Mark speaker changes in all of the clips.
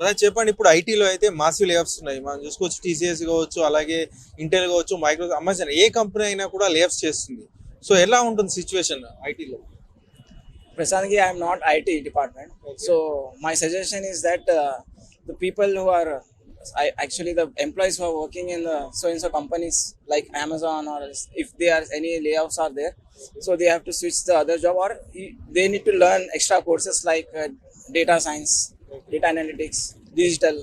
Speaker 1: అలా చెప్పండి ఇప్పుడు ఐటీలో అయితే మాసివ్ లేఫ్స్ ఉన్నాయి. మనం చూసుకోవచ్చు టీసీఎస్ కావచ్చు అలాగే ఇంటెల్ కావచ్చు మైక్రో అమెజాన్ ఏ కంపెనీ అయినా కూడా లేఫ్స్ చేస్తుంది. సో ఎలా ఉంటుంది సిచ్యువేషన్ ఐటీలో?
Speaker 2: ప్రస్తుతానికి I'm not IT department so my suggestion is that the people who are I actually the employees who are working in so in so companies like Amazon or if they are any layouts or there so they have to switch the other job or they need to learn extra courses like data science data analytics, digital.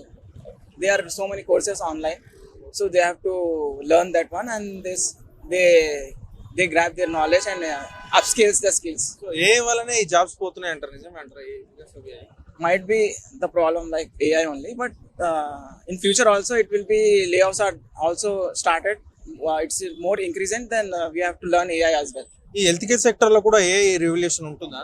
Speaker 2: There are so many courses online, so they have to learn that one and this they they grab their knowledge and uh, upskills the skills.
Speaker 1: So ఏ వల్లనే ఈ jobs పోతున్నాయి అంటారు నిజమే అంటారు
Speaker 2: might be the problem like AI only, but uh, in future also it will be layoffs are also started. Uh, it's more increasing, then uh, we have to learn AI as well.
Speaker 1: ఈ health care సెక్టర్లో కూడా ఏ revolution ఉంటుందా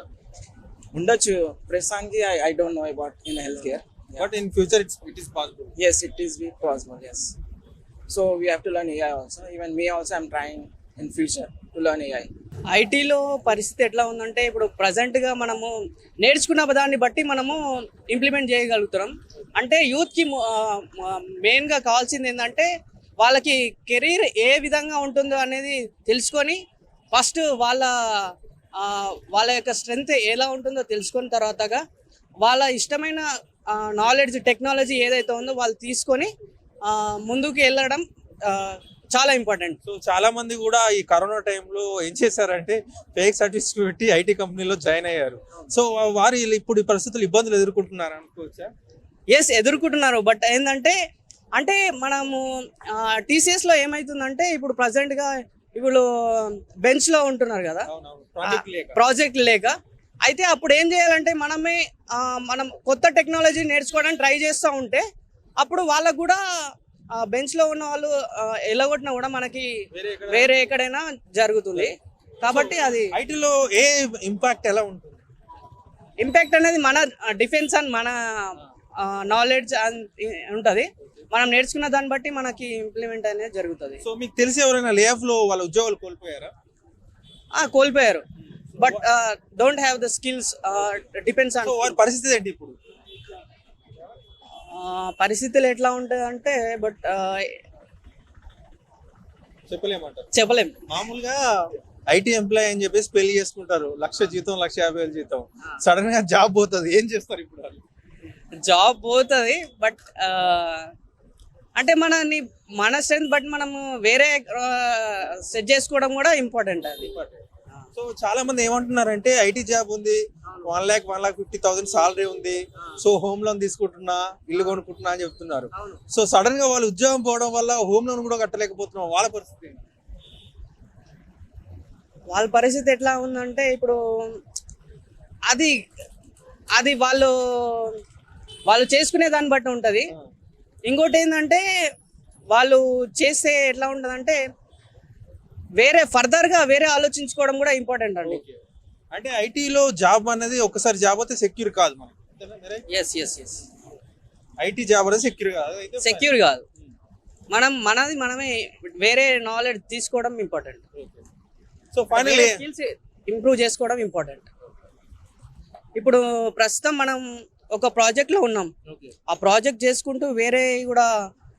Speaker 2: Undachu, Prasangi, I, I don't know about in healthcare.
Speaker 1: But in future it's it is possible
Speaker 2: Yes, it is be possible. Yes. So we have to learn AI also. Even me also, I'm trying in future to learn AI.
Speaker 3: ఐటీలో పరిస్థితి ఎట్లా ఉందంటే ఇప్పుడు ప్రజెంట్గా మనము నేర్చుకున్న దాన్ని బట్టి మనము ఇంప్లిమెంట్ చేయగలుగుతున్నాం అంటే యూత్కి మెయిన్గా కావాల్సింది ఏంటంటే వాళ్ళకి కెరీర్ ఏ విధంగా ఉంటుందో అనేది తెలుసుకొని ఫస్ట్ వాళ్ళ వాళ్ళ యొక్క స్ట్రెంగ్త్ ఎలా ఉంటుందో తెలుసుకున్న తర్వాతగా వాళ్ళ ఇష్టమైన నాలెడ్జ్ టెక్నాలజీ ఏదైతే ఉందో వాళ్ళు తీసుకొని ముందుకు వెళ్ళడం చాలా ఇంపార్టెంట్
Speaker 1: సో చాలా మంది కూడా ఈ కరోనా టైంలో ఏం చేశారంటే ఫేక్ సర్టిఫికేట్ పెట్టి ఐటీ కంపెనీలో జాయిన్ అయ్యారు. సో వారు ఇప్పుడు ఈ పరిస్థితులు ఇబ్బందులు ఎదుర్కొంటున్నారు అనుకోవచ్చా?
Speaker 3: ఎస్ ఎదుర్కొంటున్నారు. బట్ ఏంటంటే అంటే మనము టీసీఎస్లో ఏమవుతుందంటే ఇప్పుడు ప్రజెంట్గా ఇప్పుడు బెంచ్లో ఉంటున్నారు కదా?
Speaker 1: ప్రాజెక్ట్ లేక.
Speaker 3: అయితే అప్పుడు ఏం చేయాలంటే మనమే మనం కొత్త టెక్నాలజీ నేర్చుకోవడానికి ట్రై చేస్తూ ఉంటే అప్పుడు వాళ్ళకు కూడా బెంచ్లో ఉన్న వాళ్ళు ఎలగొట్టినా కూడా మనకి
Speaker 1: వేరే
Speaker 3: ఎక్కడైనా జరుగుతుంది. కాబట్టి అది
Speaker 1: ఐటీలో ఏ ఇంపాక్ట్ ఎలా ఉంటుంది?
Speaker 3: ఇంపాక్ట్ అనేది మన డిఫెన్స్ అండ్ మన నాలెడ్జ్ ఉంటుంది. మనం నేర్చుకున్న దాన్ని బట్టి మనకి ఇంప్లిమెంట్ అనేది జరుగుతుంది.
Speaker 1: సో మీకు తెలిసి ఎవరైనా లేఆఫ్లో వాళ్ళ ఉద్యోగాలు కోల్పోయారా?
Speaker 3: ఆ, కోల్పోయారు. But don't have the skills depends on
Speaker 1: వారి పరిస్థితి ఏంటి ఇప్పుడు?
Speaker 3: పరిస్థితులు ఎట్లా ఉంటాయి అంటే బట్
Speaker 1: చెప్పలేమంటారు.
Speaker 3: చెప్పలేం.
Speaker 1: మామూలుగా ఐటీ ఎంప్లాయ్ అని చెప్పేసి పెళ్ళి చేసుకుంటారు. లక్ష జీతం లక్ష యాభై వేలు జీతం. సడన్గా జాబ్ పోతుంది. ఏం చేస్తారు ఇప్పుడు వాళ్ళు?
Speaker 3: జాబ్ పోతుంది బట్ అంటే మనని మన స్ట్రెంత్ బట్ మనము వేరే సెట్ చేసుకోవడం కూడా ఇంపార్టెంట్ అది
Speaker 1: సో చాలా మంది ఏమంటున్నారంటే ఐటీ జాబ్ ఉంది one lakh one lakh fifty thousand salary ఉంది సో హోమ్ లోన్ తీసుకుంటున్నా ఇల్లు కొనుక్కుంటున్నా అని చెప్తున్నారు. సో సడన్గా వాళ్ళు ఉద్యోగం పోవడం వల్ల హోమ్ లోన్ కూడా కట్టలేకపోతున్నాం వాళ్ళ పరిస్థితి?
Speaker 3: వాళ్ళ పరిస్థితి ఎట్లా ఉందంటే ఇప్పుడు అది అది వాళ్ళు వాళ్ళు చేసుకునే దాన్ని బట్టి ఉంటుంది. ఇంకోటి ఏంటంటే వాళ్ళు చేసే ఎట్లా ఉంటుందంటే వేరే ఫర్దర్గా వేరే ఆలోచించుకోవడం కూడా ఇంపార్టెంట్ అండి.
Speaker 1: అంటే ఐటీలో జాబ్ అనేది ఒకసారి జాబ్ అయితే సెక్యూర్ కాదు మనకి.
Speaker 3: Yes yes yes
Speaker 1: IT job అనేది సెక్యూర్ కాదు.
Speaker 3: సెక్యూర్ కాదు. మనం మనది మనమే వేరే నాలెడ్జ్ తీసుకోవడం important.
Speaker 1: So final
Speaker 3: skills improve చేసుకోవడం ఇంపార్టెంట్. ఇప్పుడు ప్రస్తుతం మనం ఒక ప్రాజెక్ట్లో ఉన్నాం. ఆ ప్రాజెక్ట్ చేసుకుంటూ వేరే కూడా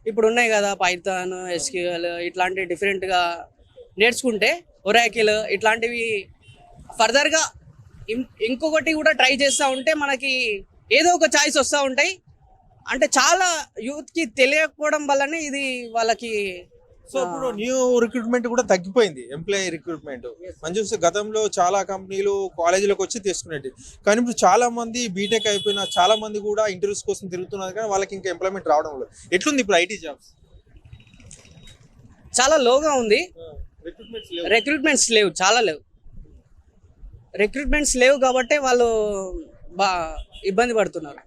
Speaker 3: ఇప్పుడు ఉన్నాయి కదా పైథాన్ ఎస్క్యూఎల్ ఇట్లాంటి డిఫరెంట్గా నేర్చుకుంటే ఒరాకిల్ ఇట్లాంటివి ఫర్దర్గా ఇంకొకటి కూడా ట్రై చేస్తూ ఉంటే మనకి ఏదో ఒక చాయిస్ వస్తూ ఉంటాయి. అంటే చాలా యూత్కి తెలియకపోవడం వల్లనే ఇది వాళ్ళకి
Speaker 1: సో ఇప్పుడు న్యూ రిక్రూట్మెంట్ కూడా తగ్గిపోయింది ఎంప్లాయీ రిక్రూట్మెంట్ మనం చూస్తే గతంలో చాలా కంపెనీలు కాలేజీలకు వచ్చి తీసుకునేది కానీ ఇప్పుడు చాలా మంది బీటెక్ అయిపోయిన చాలా మంది కూడా ఇంటర్వ్యూస్ కోసం తిరుగుతున్నారు కానీ వాళ్ళకి ఇంకా ఎంప్లాయ్మెంట్ రావడం లేదు. ఎట్లుంది ఇప్పుడు ఐటీ జాబ్స్
Speaker 3: చాలా లోగా ఉంది.
Speaker 1: రిక్రూట్మెంట్స్
Speaker 3: రిక్రూట్మెంట్స్ లేవు. చాలా లేవు. రిక్రూట్మెంట్స్ లేవు కాబట్టి వాళ్ళు బా ఇబ్బంది పడుతున్నారు.